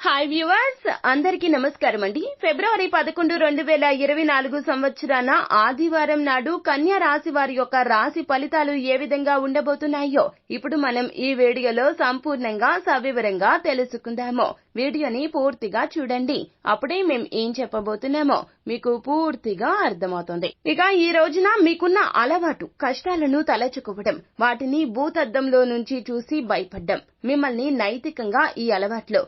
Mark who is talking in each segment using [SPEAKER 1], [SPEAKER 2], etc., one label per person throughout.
[SPEAKER 1] Hi viewers అందరికీ నమస్కారం అండి. ఫిబ్రవరి పదకొండు రెండు వేల ఇరవై నాలుగు సంవత్సరాన ఆదివారం నాడు కన్యా రాశి వారి యొక్క రాశి ఫలితాలు ఏ విధంగా ఉండబోతున్నాయో ఇప్పుడు మనం ఈ వీడియోలో సంపూర్ణంగా సవివరంగా తెలుసుకుందాము. వీడియోని పూర్తిగా చూడండి. అప్పుడే మేం ఏం చెప్పబోతున్నామో మీకు పూర్తిగా అర్థమవుతుంది. ఇక ఈ రోజున మీకున్న అలవాటు కష్టాలను తలచుకోవడం వాటిని భూతద్దంలో నుంచి చూసి భయపడ్డం మిమ్మల్ని నైతికంగా ఈ అలవాట్లు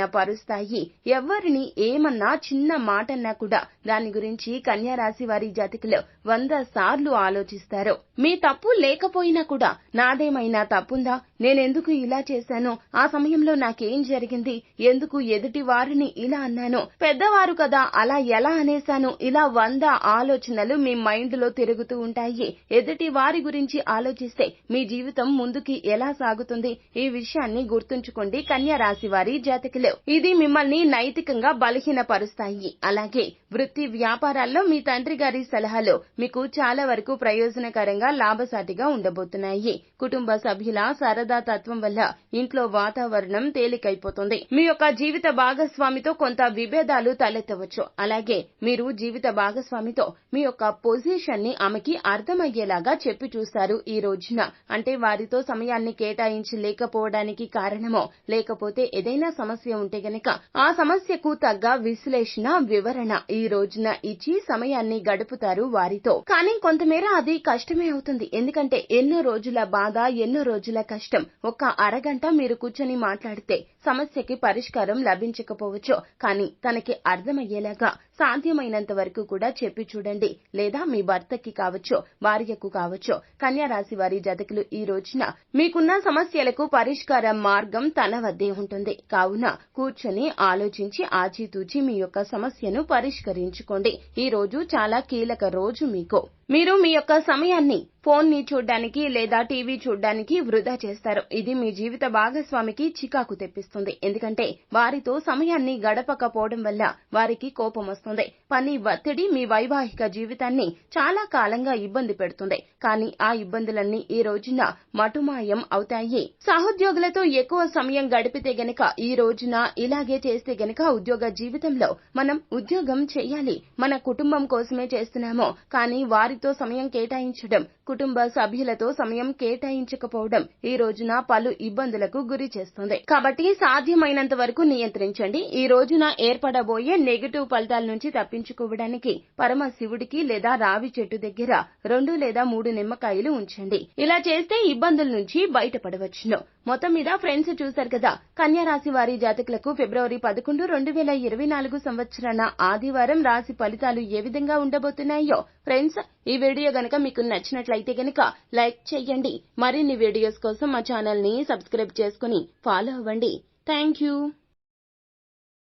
[SPEAKER 1] బలహీనపరుస్తాయి ఎవరిని ఏమన్నా చిన్న మాటన్నా కూడా దాని గురించి కన్యా రాశి వారి జాతకులు వంద సార్లు ఆలోచిస్తారు. మీ తప్పు లేకపోయినా కూడా నాదేమైనా తప్పుందా? నేనెందుకు ఇలా చేశాను? ఆ సమయంలో నాకేం జరిగింది? ఎందుకు ఎదుటి వారిని ఇలా అన్నాను? పెద్దవారు కదా అలా ఎలా అనేశాను? ఇలా వంద ఆలోచనలు మీ మైండ్లో తిరుగుతూ ఉంటాయి. ఎదుటి వారి గురించి ఆలోచిస్తే మీ జీవితం ముందుకి ఎలా సాగుతుంది? ఈ విషయాన్ని గుర్తుంచుకోండి కన్యా రాశి వారి జాతకులు. ఇది మిమ్మల్ని నైతికంగా బలహీనపరుస్తాయి. అలాగే వృత్తి వ్యాపారాల్లో మీ తండ్రి గారి సలహాలు మీకు చాలా వరకు ప్రయోజనకరంగా లాభసాటిగా ఉండబోతున్నాయి. కుటుంబ సభ్యుల సరదా తత్వం వల్ల ఇంట్లో వాతావరణం తేలికైపోతుంది. మీ యొక్క జీవిత భాగస్వామితో కొంత విభేదాలు తలెత్తవచ్చు. అలాగే మీరు జీవిత భాగస్వామితో మీ యొక్క పొజిషన్ని ఆమెకి అర్థమయ్యేలాగా చెప్పి చూస్తారు ఈ రోజున. అంటే వారితో సమయాన్ని కేటాయించి లేకపోవడానికి కారణమో లేకపోతే ఏదైనా సమస్య ఉంటే గనక ఆ సమస్యకు తగ్గ విశ్లేషణ వివరణ ఈ రోజున ఇచ్చి సమయాన్ని గడుపుతారు వారితో. కానీ కొంతమేర అది కష్టమే అవుతుంది. ఎందుకంటే ఎన్నో రోజుల బాధ ఎన్నో రోజుల కష్టం. ఒక్క అరగంట మీరు కూర్చొని మాట్లాడితే సమస్యకి పరిష్కారం లభించకపోవచ్చు. కానీ తనకి అర్థమయ్యేలాగా సాధ్యమైనంత వరకు కూడా చెప్పి చూడండి. లేదా మీ భర్తకి కావచ్చు భార్యకు కావచ్చు కన్యా రాశి వారి జతకులు ఈ రోజున మీకున్న సమస్యలకు పరిష్కార మార్గం తన వద్దే ఉంటుంది. కావున కూర్చొని ఆలోచించి ఆచితూచి మీ యొక్క సమస్యను పరిష్కరించుకోండి. ఈ రోజు చాలా కీలక రోజు మీకు. మీరు మీ యొక్క సమయాన్ని ఫోన్ని చూడ్డానికి లేదా టీవీ చూడ్డానికి వృధా చేస్తారు. ఇది మీ జీవిత భాగస్వామికి చికాకు తెప్పిస్తుంది. ఎందుకంటే వారితో సమయాన్ని గడపకపోవడం వల్ల వారికి కోపం వస్తుంది. పని ఒత్తిడి మీ వైవాహిక జీవితాన్ని చాలా కాలంగా ఇబ్బంది పెడుతుంది. కానీ ఆ ఇబ్బందులన్నీ ఈ రోజున మటుమాయం అవుతాయి. సహోద్యోగులతో ఎక్కువ సమయం గడిపితే గనక ఈ రోజున ఇలాగే చేస్తే గనక ఉద్యోగ జీవితంలో మనం ఉద్యోగం చేయాలి. మన కుటుంబం కోసమే చేస్తున్నామో. కానీ వారితో సమయం కేటాయించడం కుటుంబ సభ్యులతో సమయం కేటాయించకపోవడం ఈ రోజున పలు ఇబ్బందులకు గురి చేస్తుంది. కాబట్టి సాధ్యమైనంత వరకు నియంత్రించండి. ఈ రోజున ఏర్పడబోయే నెగటివ్ ఫలితాల నుంచి తప్పించుకోవడానికి పరమ శివుడికి లేదా రావి చెట్టు దగ్గర రెండు లేదా మూడు నిమ్మకాయలు ఉంచండి. ఇలా చేస్తే ఇబ్బందుల నుంచి బయటపడవచ్చును. మొత్తం మీద ఫ్రెండ్స్ చూశారు కదా కన్యా రాశి వారి జాతకులకు ఫిబ్రవరి పదకొండు రెండు వేల ఇరవై నాలుగు సంవత్సరాన ఆదివారం రాశి ఫలితాలు ఏ విధంగా ఉండబోతున్నాయో ఫ్రెండ్స్ ఈ వీడియో గనక మీకు నచ్చినట్లయితే గనక లైక్ చేయండి మరిన్ని వీడియోస్ కోసం మా ఛానల్ని సబ్స్క్రైబ్ చేసుకుని ఫాలో అవ్వండి. Thank you